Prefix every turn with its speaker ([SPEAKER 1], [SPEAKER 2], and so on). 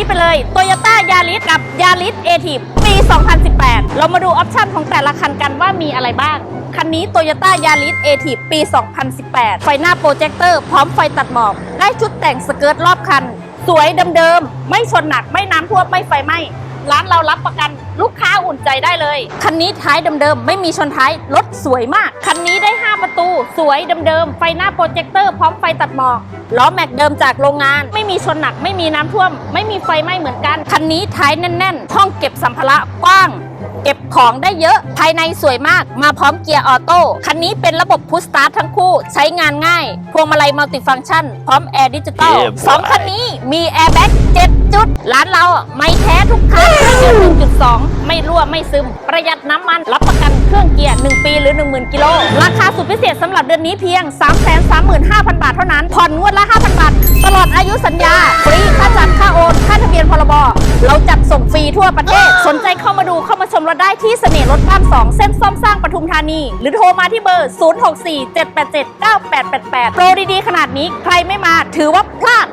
[SPEAKER 1] นี้ไปเลย Toyota Yaris กับ Yaris a t i v ปี 2018 เรามาดูออปชั่นของแต่ละคันกันว่ามีอะไรบ้าง คันนี้ Toyota Yaris a t i v ปี 2018 ไฟหน้าโปรเจคเตอร์พร้อมไฟตัดหมอกได้ชุดแต่งสเกิร์ตรอบคัน สวยเดิมๆ ไม่ชนหนัก ไม่น้ำท่วมไม่ไฟไหม้ ร้านเรารับประกันลูกค้าอุ่นใจได้เลย คันนี้ท้ายเดิมๆไม่มีชนท้ายรถสวยมาก คันนี้ได้ 5 ประตู สวยเดิมๆไฟหน้าโปรเจคเตอร์พร้อมไฟตัดหมอกล้อแม็กเดิมจากโรงงาน ไม่มีชนหนักไม่มีน้ำท่วม ไม่มีไฟไหม้เหมือนกัน คันนี้ท้ายแน่นๆห้องเก็บสัมภาระกว้าง เก็บของได้เยอะ ภายในสวยมาก มาพร้อมเกียร์ออโต้ คันนี้เป็นระบบพุชสตาร์ททั้งคู่ ใช้งานง่าย พวงมาลัยมัลติฟังก์ชัน พร้อมแอร์ดิจิตอล
[SPEAKER 2] Yeah, boy.
[SPEAKER 1] สองคันนี้มีแอร์แบ็ก7จุด ร้านเราอะไม่แท้ทุกคัน ไม่รั่วไม่ซึม ประหยัดน้ำมัน รับประกันเครื่องเกียร์ 1 ปีหรือ 10,000 กิโล ราคาสุดพิเศษสำหรับเดือนนี้เพียง 335,000 บาทเท่านั้น ผ่อนงวดละ 5,000 บาท ตลอดอายุสัญญา ฟรีค่าจัดค่าโอน ค่าทะเบียนพรบ เราจัดส่งฟรีทั่วประเทศ สนใจเข้ามาดูเข้ามาชมรถได้ที่เสน่ห์รถบ้าน2เส้นซ่อมสร้างปทุมธานี หรือโทรมาที่เบอร์ 0647879888 โปรดีๆขนาดนี้ใครไม่มาถือว่าพลาด